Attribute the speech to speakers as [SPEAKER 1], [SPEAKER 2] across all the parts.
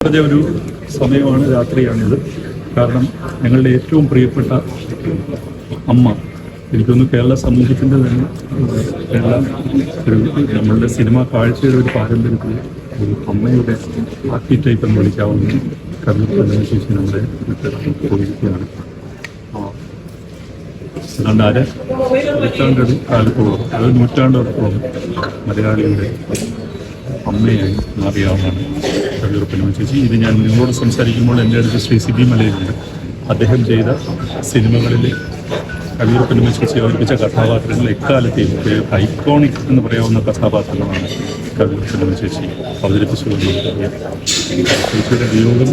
[SPEAKER 1] വളരെ ഒരു സമയമാണ് രാത്രിയാണിത് കാരണം ഞങ്ങളുടെ ഏറ്റവും പ്രിയപ്പെട്ട അമ്മ എനിക്കൊന്ന് കേരള സമൂഹത്തിന്റെ തന്നെ കേരള ഒരു നമ്മളുടെ സിനിമ കാഴ്ചയുടെ ഒരു പാരമ്പര്യത്തിൽ ഒരു അമ്മയുടെ ബാക്കി ടൈപ്പ് എന്ന് വിളിക്കാവുന്ന കവി പ്രധാന ശേഷി നമ്മുടെ പോയിരിക്കുകയാണ്. ഏതാണ്ട് അര നൂറ്റാണ്ടൊരു കാലത്തോളം അതായത് നൂറ്റാണ്ടോടത്തോളം മലയാളിയുടെ അമ്മയായി മാറിയാവുന്നതാണ് കവിയുറപ്പിനും ചേച്ചി ഇത് ഞാൻ നിങ്ങളോട് സംസാരിക്കുമ്പോൾ എന്റെ അടുത്ത് ശ്രീ സിബി മലയിലുണ്ട്. അദ്ദേഹം ചെയ്ത സിനിമകളിലെ കവിയുറപ്പിനും ചേച്ചി അവതരിപ്പിച്ച കഥാപാത്രങ്ങൾ എക്കാലത്തെയും ഐക്കോണിക് എന്ന് പറയാവുന്ന കഥാപാത്രങ്ങളാണ് കവിയുറപ്പിനും ചേച്ചി അവതരിപ്പിച്ചതെന്ന് നമുക്കറിയാം ചേച്ചിയുടെ വിയോഗം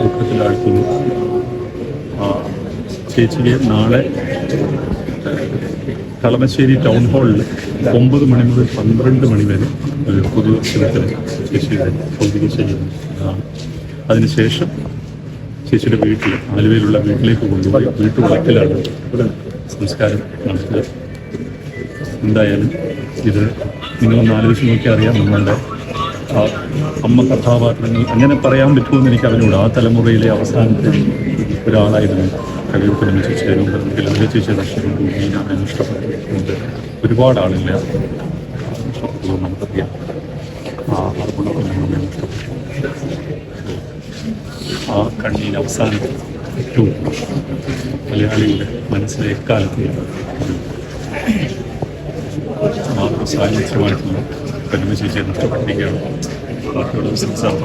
[SPEAKER 1] ദുഃഖത്തിലാഴ്ത്തുന്നു. ചേച്ചിയെ നാളെ കളമശ്ശേരി ടൗൺ ഹാളിൽ ഒമ്പത് മണി മുതൽ പന്ത്രണ്ട് മണി വരെ ഒരു പൊതുദർശനത്തിന് ചേച്ചിയുടെ ഭൗതിക ശരീരം അതിനുശേഷം ചേച്ചിയുടെ വീട്ടിൽ ആലുവയിലുള്ള വീട്ടിലേക്ക് കൊണ്ടുപോയി വീട്ടുവളക്കിലാണ് സംസ്കാരം നടത്തുക. എന്തായാലും ഇത് നിങ്ങളൊന്ന് ആലോചിച്ച് നോക്കി അറിയാം നമ്മളുടെ ആ അമ്മ കഥാപാത്രങ്ങൾ. അങ്ങനെ പറയാൻ പറ്റുമെന്ന് എനിക്ക് അവനോട് ആ തലമുറയിലെ അവസാനത്തെ ഒരാളായിരുന്നു ചേച്ചി രൂപത്തിൽ അതിലെ ചേച്ചി ദർശനം ഞാൻ ഇഷ്ടപ്പെട്ടിട്ടുണ്ട് ഒരുപാട് ആളില്ല ഇഷ്ടപ്പെട്ടു നമുക്കറിയാം ആ അതുകൊണ്ട് ഞാൻ ആ കണ്ണീർ അവസാനം ഏറ്റവും മലയാളിയുടെ മനസ്സിലെ എക്കാലത്തെയും മാതൃ സാന്നിധ്യമായിട്ടുള്ള കന്മ ചേച്ചിയെ നഷ്ടപ്പെട്ടിരിക്കുകയാണ്. ബാക്കിയുള്ള സംസാരം